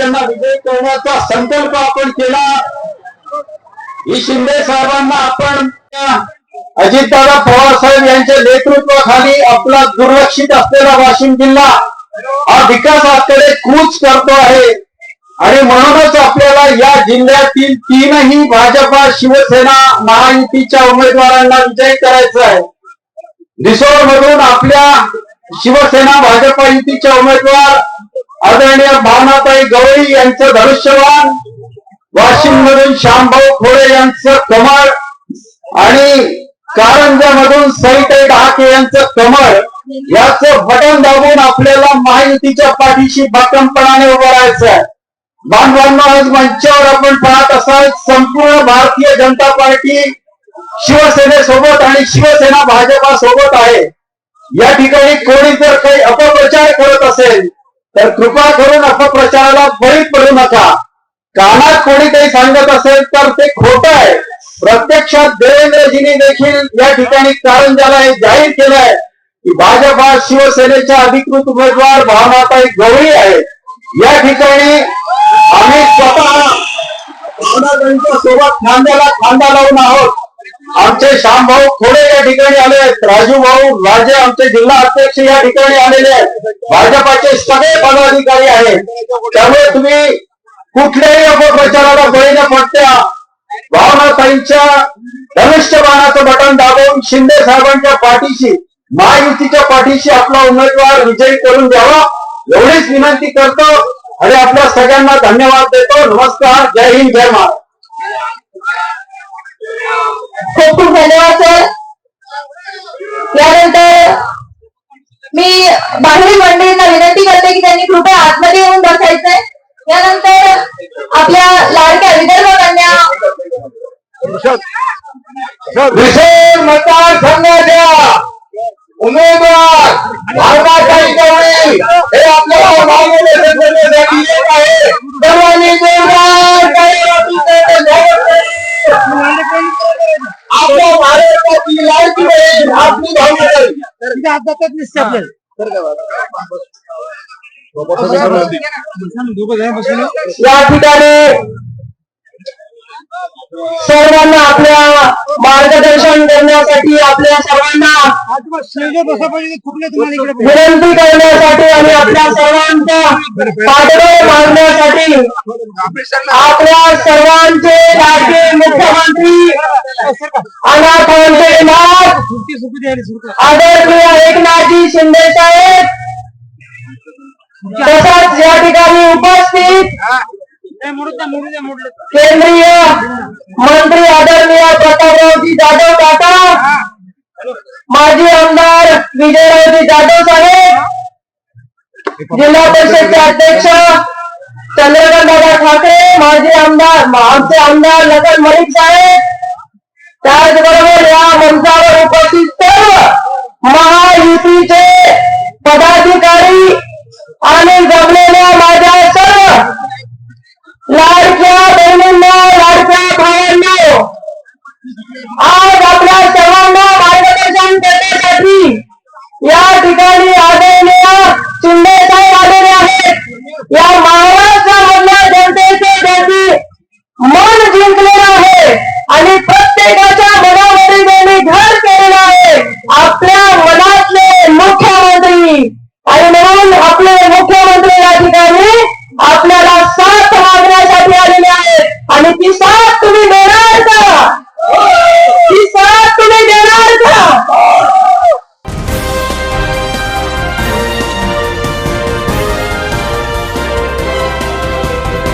यांना विजय करण्याचा संकल्प आपण केला. ही शिंदे साहेबांना आपण अजितदादा पवार साहेब यांच्या नेतृत्वाखाली आपला दुर्लक्षित असलेला वाशिम जिल्हा हा विकासाकडे कूच करतो आहे. आणि म्हणूनच आपल्याला या जिल्ह्यातील तीनही भाजपा शिवसेना महायुतीच्या उमेदवारांना विजयी करायचा आहे. रिसोड मधून आपल्या शिवसेना भाजपा युतीच्या उमेदवार आदरणीय भावनाताई गवळी यांचं धनुष्यवान वाशिम मधून श्यामभाऊ खोडे यांचं कमळ आणि कारंजामधून सईताई डहाके यांचं कमळ याच बटन दाबून आपल्याला महायुतीच्या पाठीशी भक्कमपणाने उभं राहायचं आहे बांधवांना आज मंचावर आपण पाहत असाल संपूर्ण भारतीय जनता पार्टी शिवसेनेसोबत आणि शिवसेना भाजपा सोबत आहे. या ठिकाणी कोणी जर काही अपप्रचार करत असेल तर कृपा करून अपप्रचाराला बळी पडू नका. कानात कोणी काही सांगत असेल तर ते खोट आहे. प्रत्यक्षात देवेंद्रजींनी देखील या ठिकाणी कारंजाला हे जाहीर केलंय की भाजपा शिवसेनेच्या अधिकृत उमेदवार भावनाताई गवळी आहेत या ठिकाणी आम्ही स्वतः सोबत खांद्याला खांदा लावून आहोत. आमचे श्यामभाऊ खोडे या ठिकाणी आले आहेत. राजू भाऊ राजे आमचे जिल्हा अध्यक्ष या ठिकाणी आलेले आहेत. भाजपाचे सगळे पदाधिकारी आहेत. त्यामुळे तुम्ही कुठल्याही अपप्रचाराला बळी न पडत्या भावनाताईंच्या धनुष्य बाणाचं बटन दाबून शिंदे साहेबांच्या पाठीशी महायुतीच्या पाठीशी आपला उमेदवार विजयी करून द्यावा एवढीच विनंती करतो. आणि आपल्या सगळ्यांना धन्यवाद देतो. नमस्कार. जय हिंद जय महाराज खूप खूप धन्यवाद सर. यानंतर मी बाहेरील मंडळींना विनंती करते की त्यांनी कृपया आतमध्ये येऊन बसायचंय. यानंतर आपल्या लाडक्या विदर्भ कन्या विशेष मतदारसंघाच्या उमेदवार भावनाताई गवळी हे आपल्याला मागणी येत आहे. या ठिकाणी सर्वांना आपल्या मार्गदर्शन करण्यासाठी आपल्या सर्वांना विनंती करण्यासाठी आणि आपल्या सर्वांचा पाठबळ मागण्यासाठी आपल्या सर्वांचे लाडके मुख्यमंत्री आदरणीय एकनाथजी शिंदे साहेब तसंच या ठिकाणी उपस्थित केंद्रीय मंत्री आदरणीय प्रतापरावजी जाधव काका माजी आमदार विजयरावजी जाधव साहेब जिल्हा परिषदचे अध्यक्ष चंद्रकांत दादा ठाकरे माजी आमदार आमचे आमदार लखन मलिक साहेब त्याचबरोबर या मंचावर उपस्थित सर्व महायुतीचे आहेत